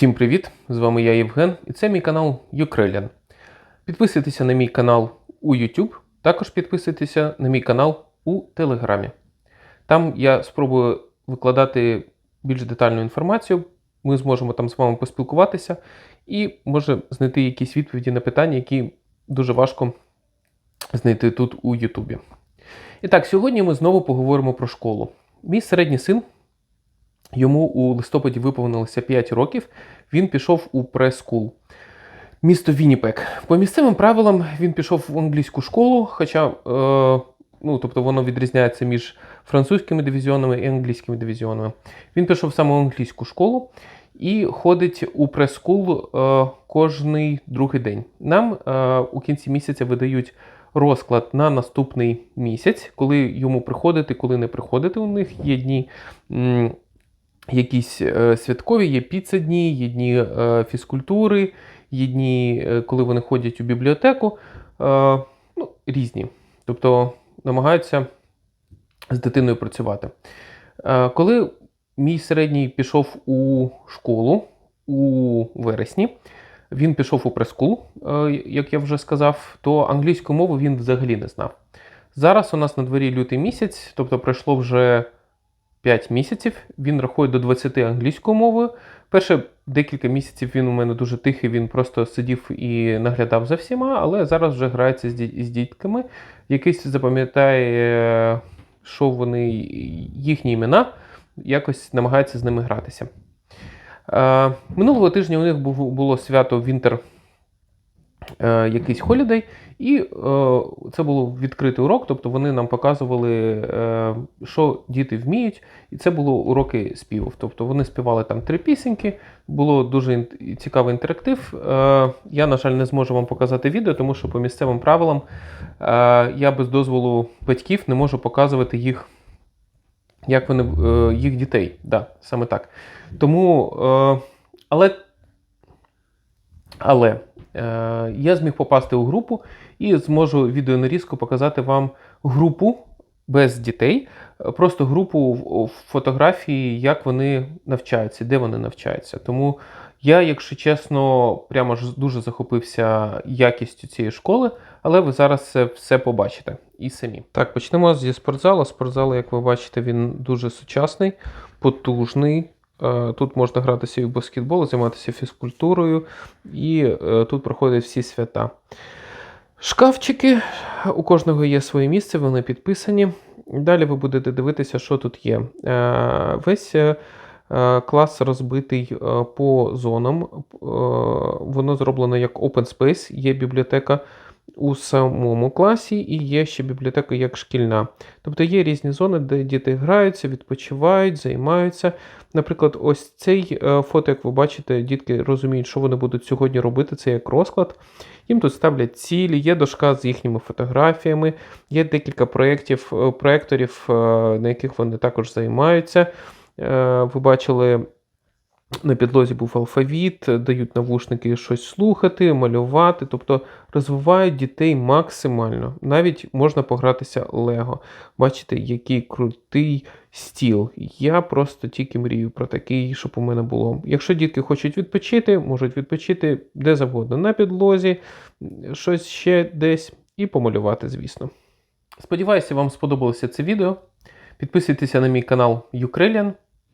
Всім привіт! З вами я Євген, і це мій канал Ukrainian. Підписуйтеся на мій канал у YouTube, також підписуйтеся на мій канал у Телеграмі. Там я спробую викладати більш детальну інформацію. Ми зможемо там з вами поспілкуватися і може знайти якісь відповіді на питання, які дуже важко знайти тут у Ютубі. І так, сьогодні ми знову поговоримо про школу. Мій середній син Йому у листопаді виповнилося 5 років. Він пішов у прес-скул. Місто Вінніпек. По місцевим правилам він пішов в англійську школу, хоча е, ну, тобто воно відрізняється між французькими дивізіонами і англійськими дивізіонами. Він пішов саме в англійську школу і ходить у прес-скул е, кожний другий день. Нам е, у кінці місяця видають розклад на наступний місяць, коли йому приходити, коли не приходити. У них є дні. м, якісь е, святкові, є піцедні, є дні е, фізкультури, є дні, е, коли вони ходять у бібліотеку. Ну, різні. Тобто намагаються з дитиною працювати. Коли мій середній пішов у школу у вересні, він пішов у прес-скул, е, як я вже сказав, то англійську мову він взагалі не знав. Зараз у нас на дворі лютий місяць, тобто пройшло вже 5 місяців. Він рахує до 20 англійською мовою. Перше декілька місяців він у мене дуже тихий, він просто сидів і наглядав за всіма, але зараз вже грається з, ді- з дітками. Якийсь запам'ятає, що вони їхні імена, якось намагається з ними гратися. Е, минулого тижня у них було свято Вінтер е, якийсь холідей, і е, це був відкритий урок, тобто вони нам показували, е, що діти вміють, і це було уроки співів. Тобто вони співали там три пісеньки, було дуже цікавий інтерактив. Е, я, на жаль, не зможу вам показати відео, тому що по місцевим правилам е, я без дозволу батьків не можу показувати їх. Як вони е, їх дітей, да, саме так. Тому, е, але, але я зміг попасти у групу і зможу відеонарізку показати вам групу без дітей, е, просто групу в фотографії, як вони навчаються, де вони навчаються. Тому я, якщо чесно, прямо ж дуже захопився якістю цієї школи, але ви зараз це все побачите і самі. Так, почнемо зі спортзалу. Спортзал, як ви бачите, він дуже сучасний, потужний. Е, Тут можна гратися і в баскетбол, займатися фізкультурою, і е, тут проходять всі свята. Шкафчики, у кожного є своє місце, вони підписані. Далі ви будете дивитися, що тут є. Е, Весь клас розбитий по зонам. Воно зроблено як open space, є бібліотека у самому класі, і є ще бібліотека як шкільна. Тобто є різні зони, де діти граються, відпочивають, займаються. Наприклад, ось цей е, фото, як ви бачите, дітки розуміють, що вони будуть сьогодні робити, це як розклад. Їм тут ставлять цілі, є дошка з їхніми фотографіями, є декілька проєктів, е, проєкторів, е, на яких вони також займаються. Ви бачили. На підлозі був алфавіт, дають навушники щось слухати, малювати, тобто розвивають дітей максимально. Навіть можна погратися Лего. Бачите, який крутий стіл. Я просто тільки мрію про такий, щоб у мене було. Якщо дітки хочуть відпочити, можуть відпочити де завгодно, на підлозі, щось ще десь, і помалювати, звісно. Сподіваюся, вам сподобалося це відео. Підписуйтеся на мій канал Ukrainian,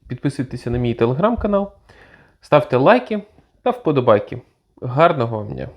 підписуйтеся на мій телеграм-канал, ставте лайки та вподобайки. Гарного вам дня!